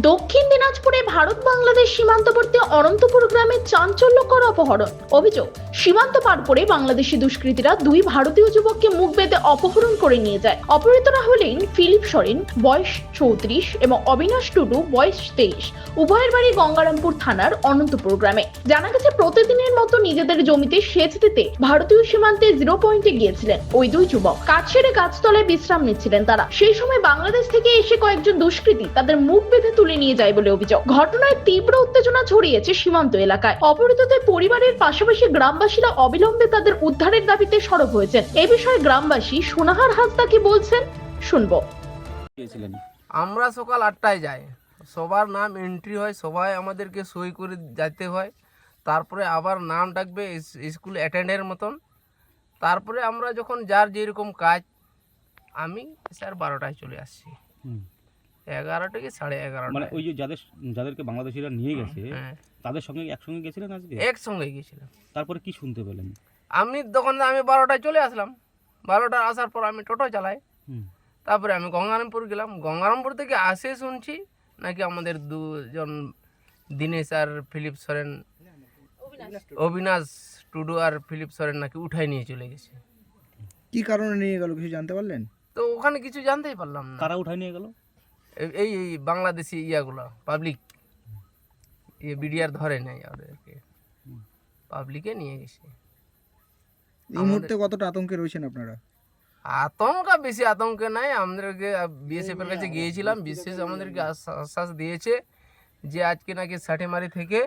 দক্ষিণ দিনাজপুরে ভারত বাংলাদেশ সীমান্তবর্তী অনন্তপুর গ্রামে চাঞ্চল্যকর অপহরণ। অভিযোগ, সীমান্ত পার করে বাংলাদেশি দুষ্কৃতীরা দুই ভারতীয় যুবককে মুখ বেঁধে অপহরণ করে নিয়ে যায়। অপহৃতরা হলেন ফিলিপ সরেন, বয়স চৌত্রিশ, এবং অবিনাশ টুডু, বয়স তেইশ, উভয়ের বাড়ি গঙ্গারামপুর থানার অনন্তপুর গ্রামে। জানা গেছে, প্রতিদিনের মতো নিজেদের জমিতে সেচ দিতে ভারতীয় সীমান্তে জিরো পয়েন্টে গিয়েছিলেন ওই দুই যুবক। কাজ সেরে গাছতলায় বিশ্রাম নিচ্ছিলেন তারা। সেই সময় বাংলাদেশ থেকে এসে কয়েকজন দুষ্কৃতী তাদের মুখ বেঁধে তুলে নিয়ে যায় বলে অভিযোগ। ঘটনায় তীব্র উত্তেজনা ছড়িয়েছে সীমান্ত এলাকায়। অপহৃতদের পরিবারের পাশাপাশি গ্রামবাসীরা অবিলম্বে তাদের উদ্ধারের দাবিতে সরব হয়েছেন। এ বিষয়ে গ্রামবাসী সোনাহার হাসদা কি বলছেন শুনব। আমরা সকাল আটটায় যাই। সবার নাম এন্ট্রি হয় সবাই আমাদেরকে সই করে যেতে হয়। তারপরে আবার নাম ডাকবে স্কুল অ্যাটেন্ডের মতন। তারপরে আমরা যখন যার যেরকম কাজ আমি স্যার বারোটায় চলে আসছি। এগারোটা কি সাড়ে মানে এগারোটা ওই যে যাদের যাদেরকে বাংলাদেশিরা নিয়ে গেছে হ্যাঁ। তাদের সঙ্গে একসঙ্গে গেছিলেন আজকে? একসঙ্গে গেছিলাম। তারপরে কি শুনতে পেলেন? আমি তখন আমি বারোটায় চলে আসলাম। বারোটায় আসার পর আমি টোটো চালাই। তারপরে আমি গঙ্গারামপুর গেলাম। গঙ্গারামপুর থেকে আসে শুনছি নাকি আমাদের দুজন দীনেশ আর ফিলিপ সরেন অবিনাশ টুডু আর ফিলিপ সরেন নাকি উঠাই নিয়ে চলে গেছে। কি কারণে নিয়ে গেল কিছু জানতে পারলেন? তো ওখানে কিছু জানতেই পারলাম না। কারা উঠায় নিয়ে গেল? এই- এই এই বাংলাদেশি ইয়াগুলো পাবলিক ইয়ে বিডিআর ধরে নেয় ওদেরকে। পাবলিকে নিয়ে গেছে। এই মুহূর্তে কতটা আতঙ্কে রয়েছেন আপনারা? আতঙ্ক বেশি আতঙ্কে নাই। আমাদেরকে বিএসএফ এর কাছে গিয়েছিলাম বিশেষ আমাদেরকে আশ্বাস আশ্বাস দিয়েছে যে আজকে নাকি ষাটেমারি থেকে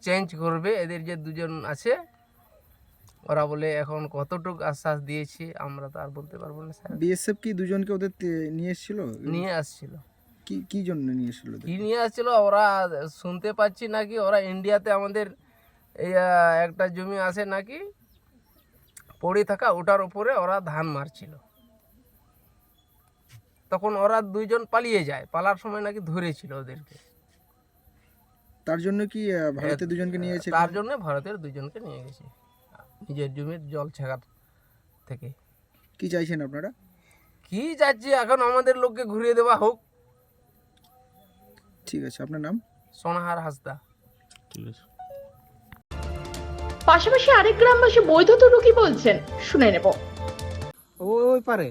চেঞ্জ করবে। এদের যে দুজন আছে ওরা বলে এখন কতটুকু আশ্বাস দিয়েছে আমরা তো আর বলতে পারব না স্যার। বিএসএফ কি দুজনকে ওদের তে- নিয়ে এসেছিল? নিয়ে আসছিল। কি কি জন্য নিয়ে এসেছিল ওদের? কি নিয়ে আসছিল ওরা শুনতে পাচ্ছি নাকি ওরা ইন্ডিয়াতে আমাদের এই আহ, একটা জমি আছে নাকি পড়ে থাকা ওটার উপরে ওরা ধান মারছিল। তখন ওরা দুইজন পালিয়ে যায় পালার সময় নাকি ধরেছিল ওদেরকে। তার জন্য কি আহ, ভারতে দুজনকে নিয়ে তার জন্য ভারতের দুজনকে নিয়ে গেছে। নিজের জমির জল ছেঁকার থেকে। কি চাইছেন আপনারা? কি যাচ্ছে এখন আমাদের লোককে ঘুরিয়ে দেওয়া হোক। ঠিক আছে আপনার নাম? সোনাহার হাসদা। ঠিক আছে। পাশাপাশি আরেক গ্রামবাসী বৈধ তরু কি বলছেন শুনে নেব। ওই ওই পারে।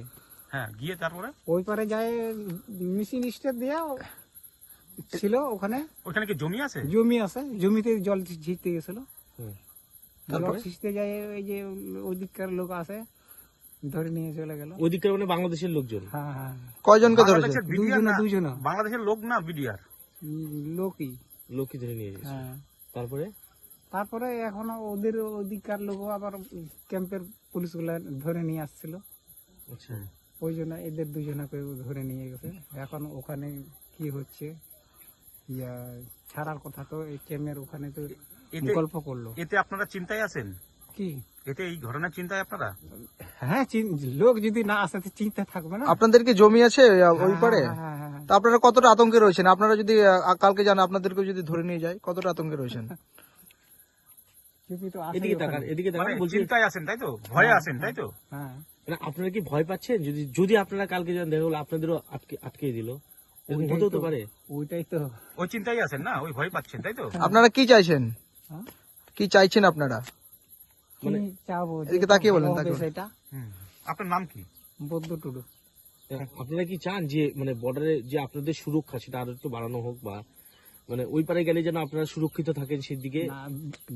হ্যাঁ গিয়ে তারপরে? ওই পারে যায় মেশিন স্টেপ দেয়া ছিল ওখানে। ওখানে কি জমি আছে? জমি আছে জমিতে জল ছিঁচতে গেছিল। জল ছিঁচতে যায় ওই যে ওই লোক আছে ধরে নিয়ে চলে গেল। ওদিককার মানে বাংলাদেশের লোকজন? হ্যাঁ হ্যাঁ কয়জনকে ধরেছে? দুজনে দুজনে বাংলাদেশের লোক না বিডিআর? লোকই। লোকই ধরে নিয়ে গেছে। হ্যাঁ। তারপরে? তারপরে এখন ওদের ওদিককার লোক আবার ক্যাম্পের পুলিশগুলা ধরে নিয়ে আসছিল। আচ্ছা। ওই জন্য এদের দুজনকে ধরে নিয়ে গেছে। এখন ওখানে কি হচ্ছে? ইয়া ছাড়ার কথা তো এই ক্যাম্পের ওখানে তো এতে- গল্প করল। এতে আপনারা চিন্তায় আছেন? কি? এতে এই ঘটনার চিন্তায় আপনারা? হ্যাঁ লোক যদি না আসে তো চিন্তা থাকবে না। আপনাদের কি জমি আছে ওই পারে হ্যাঁ, হ্যাঁ, হ্যাঁ। তা আপনারা কতটা আতঙ্কে রয়েছেন? আপনারা যদি কালকে যান আপনাদেরকে যদি ধরে নিয়ে যায় কতটা আতঙ্কে রয়েছেন? এদিকে তাকান এদিকে মানে তাকান চিন্তায় আছেন তাই তো? ভয়ে আছেন তাই তো? হ্যাঁ মানে আপনারা কি ভয় পাচ্ছেন? যদি যদি আপনারা কালকে যান দেখা গেলো আপনাদেরও আটকে আটকে দিল। হতেও তো পারে। ওইটাই তো। ওই চিন্তায় আছেন না? ওই ভয় পাচ্ছেন তাই তো? আপনারা কি চাইছেন? হ্যাঁ? কি চাইছেন আপনারা? কি চাবো? এদিকে তাকিয়ে বলেন, হবে সেটা আপনার নাম কি? বদ্ধ টুডু। আপনারা কি চান যে মানে বর্ডারে যে আপনাদের সুরক্ষা সেটা আরও একটু বাড়ানো হোক বা মানে ওই পারে গেলে যেন আপনারা সুরক্ষিত থাকেন সেদিকে?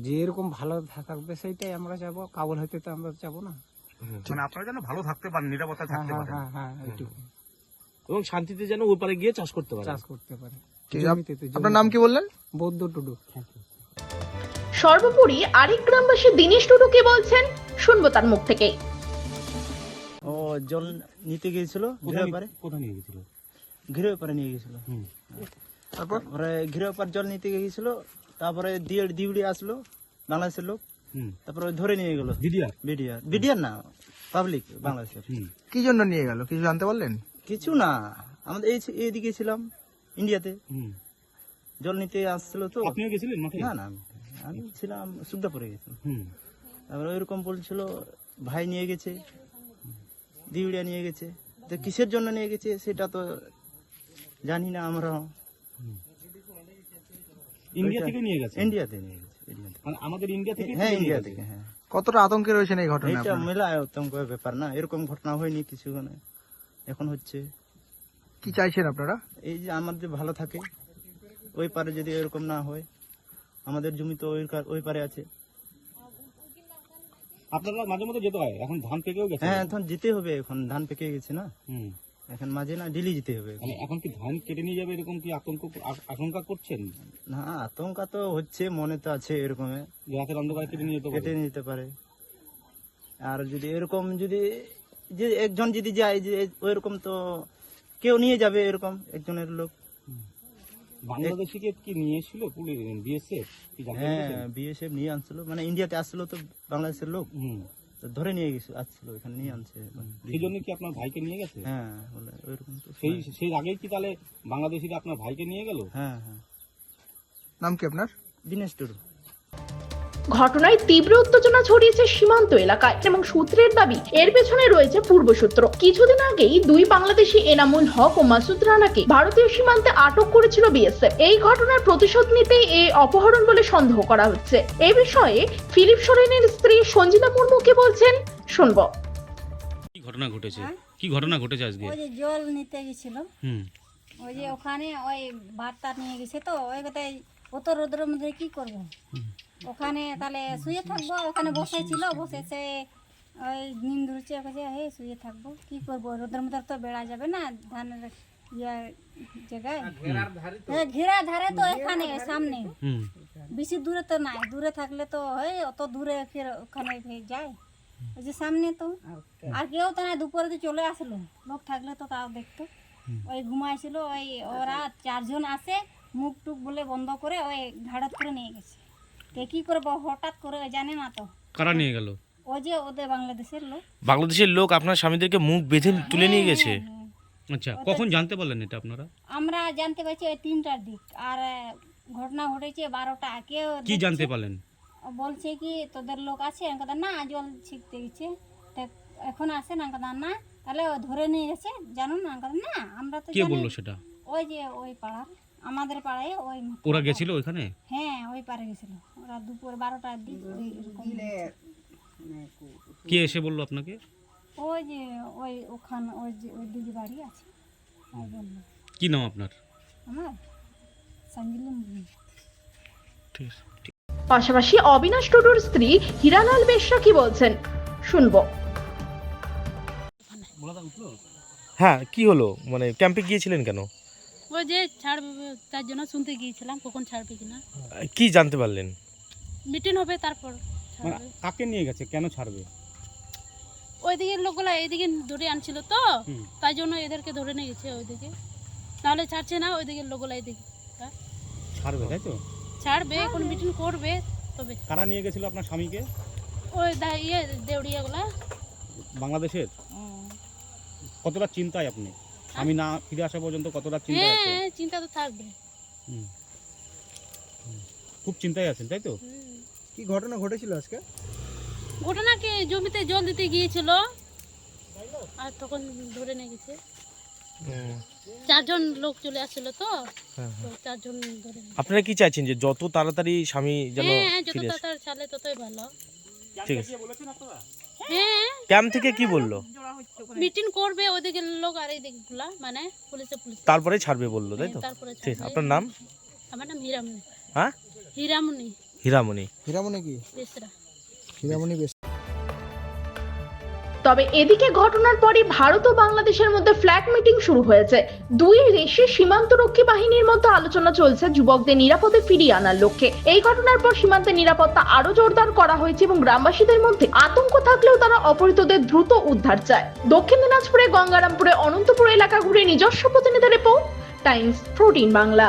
যেরকম ভালো থাকবে সেইটাই আমরা যাব কাবুল হইতে তো আমরা যাব না। মানে আপনারা যেন ভালো থাকতে পারেন নিরাপত্তা হ্যাঁ থাকতে হ্যাঁ পারেন। হ্যাঁ হ্যাঁ এইটুকু এবং শান্তিতে যেন ওই পারে গিয়ে চাষ করতে পারে চাষ করতে পারে আপনার নাম কি বললেন? বৌদ্ধ টুডু। সর্বোপরি আরেক গ্রামবাসী দিনেশ টুডু কি বলছেন শুনব তার মুখ থেকে। ও জল নিতে গিয়েছিল ঘিরে পারে কোথায় নিয়ে গেছিল ঘিরে পারে নিয়ে গেছিল তারপর? ঘিরে পার জল নিতে গিয়েছিল তারপরে দিয়ে দিউড়ি আসলো বাংলাদেশের লোক। তারপরে ধরে নিয়ে গেল। বিডিআর? বিডিআর। বিডিআর না পাবলিক বাংলাদেশের। হুম। কি জন্য নিয়ে গেল? কিছু জানতে পারলেন? কিছু না। আমাদের এই এইদিকে ছিলাম ইন্ডিয়াতে। জল নিতে আসছিল তো। আপনিও গেছিলেন না না আমি- আমি ছিলাম সুগদাপুরে গেছিলাম। হুম। তারপরে ওইরকম বলছিল ভাই নিয়ে গেছে দিউড়িয়া নিয়ে গেছে। তো কিসের জন্য নিয়ে গেছে সেটা তো জানি না আমরা। ইন্ডিয়া থেকে নিয়ে গেছে? ইন্ডিয়াতে নিয়ে গেছে মানে আমাদের ইন্ডিয়া থেকে হ্যাঁ ইন্ডিয়া থেকে হ্যাঁ। কতটা আতঙ্কে রয়েছেন এই ঘটনায় এইটা মেলা আতঙ্কের ব্যাপার না। এরকম ঘটনা হয়নি কিছু এখন হচ্ছে। কি চাইছেন আপনারা? এই যে আমাদের ভালো থাকে ওই পারে যদি এরকম না হয়। আমাদের জমি তো ওই ওই পারে আছে। আপনারা মাঝে মধ্যে যেতে হয় এখন ধান পেকেও গেছে। হ্যাঁ এখন যেতে হবে এখন ধান পেকে গেছে না। এখন মাঝে না ডেলি যেতে হবে। মানে এখন কি ধান কেটে নিয়ে যাবে এরকম কি আতঙ্ক আ- আশঙ্কা করছেন? না আতঙ্কা তো হচ্ছে মনে তো আছে এরকম। যে রাতের অন্ধকার কেটে নিয়ে যেতে পারে? কেটে নিতে পারে। আর যদি এরকম যদি যে একজন যদি যায় যে ওইরকম তো কেউ নিয়ে যাবে এরকম একজনের লোক। বাংলাদেশিকে কি নিয়ে এসেছিল পুলিশ বিএসএফ হ্যাঁ? বিএসএফ নিয়ে আনছিল। মানে ইন্ডিয়াতে আসছিল তো বাংলাদেশের লোক। হুম। তো ধরে নিয়ে গেছিল আসছিল এখানে নিয়ে আনছে। সেই জন্য কি আপনার ভাইকে নিয়ে গেছে? হ্যাঁ ওইরকম তো সেই সেই আগেই কি তাহলে বাংলাদেশিরা আপনার ভাইকে নিয়ে গেল? হ্যাঁ হ্যাঁ। নাম কি আপনার? দিনেশ টুডু। ঘটনায় তীব্র উত্তেজনা ছড়িয়েছে সীমান্ত এলাকায় এবং সূত্রের দাবি এর পেছনে রয়েছে পূর্বসূত্র কিছুদিন আগেই দুই বাংলাদেশি এনামুল হক ও মাসুদ রানাকে ভারতীয় সীমান্তে আটক করেছিল বিএসএফ। এই ঘটনার প্রতিশোধ নিতেই এই অপহরণ বলে সন্দেহ করা হচ্ছে। এ বিষয়ে ফিলিপ সোরেনের স্ত্রী সঞ্জিতা মুর্মু কি বলছেন শুনব। কি ঘটনা ঘটেছে? কি ঘটনা ঘটেছে আজকে? ওই যে জল নিতে গেছিল। হুম। ওই যে ওখানে ওই ভাতটা নিয়ে গেছে তো ওই কথায় অত রোদ্রের মধ্যে কি করব? ওখানে তাহলে শুয়ে থাকব ওখানে বসেছিল বসেছে ওই নিম ধরছে কাছে হে শুয়ে থাকব। কি করব? রোদের মধ্যে তো বেড়া যাবে না ধানের ইয়া জায়গায়? হ্যাঁ ঘেরা ধারে তো। এখানে সামনে। হুম। বেশি দূরে তো নাই দূরে থাকলে তো হয় অত দূরে ফের ওখানে ফের যায়। ওই যে সামনে তো। আর কেউ তো না দুপুরে তো চলে আসলো। লোক থাকলে তো তাও দেখতো। ওই ঘুমাইছিল ওই ওরা চারজন আসে মুখ টুক বলে বন্ধ করে ওই ঘাড়ত করে নিয়ে গেছে। কে কি করব? হঠাৎ করে ওই জানে না তো। কারা নিয়ে গেল? ওই যে ওদের বাংলাদেশের লোক। বাংলাদেশের লোক আপনার স্বামীদেরকে মুখ বেঁধে তুলে নিয়ে গেছে? হ্যাঁ। আচ্ছা কখন জানতে পারলেন এটা আপনারা? আমরা জানতে পারছি ওই তিনটার দিক। আর ঘটনা ঘটেছে বারোটা কেউ কি জানতে পারলেন? বলছে কি তোদের লোক আছে? কথা না জল ছিটতে গেছে। এখন আসে না? কথা না। তাহলে ও ধরে নিয়ে গেছে জানো না? কথা না আমরা তো কে বলল সেটা? ওই যে ওই পাড়ার। আমাদের পাড়ায় ওই ওরা গেছিল ওইখানে? হ্যাঁ ওই পাড়ে গেছিল। ওরা দুপুর বারোটার দিক এরকম কে এসে বলল আপনাকে? ওই যে ওই ওখানে ওই যে ওই দিদি বাড়ি আছে। ওই বলল। কি নাম আপনার? আমার? সঞ্জিলি মুর্মু। ঠিক আছে। পাশাপাশি অবিনাশ টুডুর স্ত্রী হীরালাল বেশরা কি বলছেন? শুনব। হ্যাঁ কি হলো? মানে ক্যাম্পে গিয়েছিলেন কেন? ওই যে ছাড়বে তার জন্য শুনতে গিয়েছিলাম কখন ছাড়বে কিনা। কি জানতে পারলেন? মিটিং হবে তারপর মানে ছাড়বে কাকে নিয়ে গেছে? কেন ছাড়বে? ওইদিকে লোকগুলা এইদিকে ধরে আনছিল তো হুম। তাই জন্য এদেরকে ধরে নিয়ে গেছে ওইদিকে। নাহলে ছাড়ছে না ওইদিকে লোকগুলা এইদিকে। তা- ছাড়বে তাই তো? ছাড়বে এখন মিটিং করবে তবে। কারা নিয়ে গেছিল আপনার স্বামীকে? ওই দা- ইয়ে দেউড়িয়াগুলা। বাংলাদেশের? কতটা চিন্তায় আপনি? আমি না ফিরে আসা পর্যন্ত কতটা চিন্তায় আছেন হ্যাঁ চিন্তা তো থাকবে। হুম। খুব চিন্তায় আছেন তাই তো? কি ঘটনা ঘটেছিল আজকে? ঘটনা কি জমিতে জল দিতে গিয়েছিল আর তখন ধরে নিয়ে গেছে। চারজন লোক চলে আসছিল তো হ্যাঁ, চারজন ধরে আপনারা কি চাইছেন যে যত তাড়াতাড়ি স্বামী যেন হ্যাঁ যত তাড়াতাড়ি ছাড়লে ততই ভালো। ঠিক আছে। হ্যাঁ ক্যাম্প থেকে কি বলল? মিটিং করবে ওদিকে লোক আর এই দিকগুলা মানে পুলিশে পুলিশ। তারপরে ছাড়বে বলল তাই তো? হ্যাঁ, তারপরে ঠিক আপনার নাম? আমার নাম হীরামণি। হ্যাঁ? হীরামণি। হিরামনি হিরামনি কি? বেসরা। হীরামণি বেশ তবে এদিকে ঘটনার পরই ভারত ও বাংলাদেশের মধ্যে ফ্ল্যাগ মিটিং শুরু হয়েছে। দুই দেশের সীমান্তরক্ষী বাহিনীর মধ্যে আলোচনা চলছে যুবকদের নিরাপদে ফিরিয়ে আনার লক্ষ্যে। এই ঘটনার পর সীমান্তে নিরাপত্তা আরও জোরদার করা হয়েছে এবং গ্রামবাসীদের মধ্যে আতঙ্ক থাকলেও তারা অপহৃতদের দ্রুত উদ্ধার চায়। দক্ষিণ দিনাজপুরে গঙ্গারামপুরে অনন্তপুর এলাকা ঘুরে নিজস্ব প্রতিনিধি রিপোর্ট, টাইমস প্রোটিন বাংলা।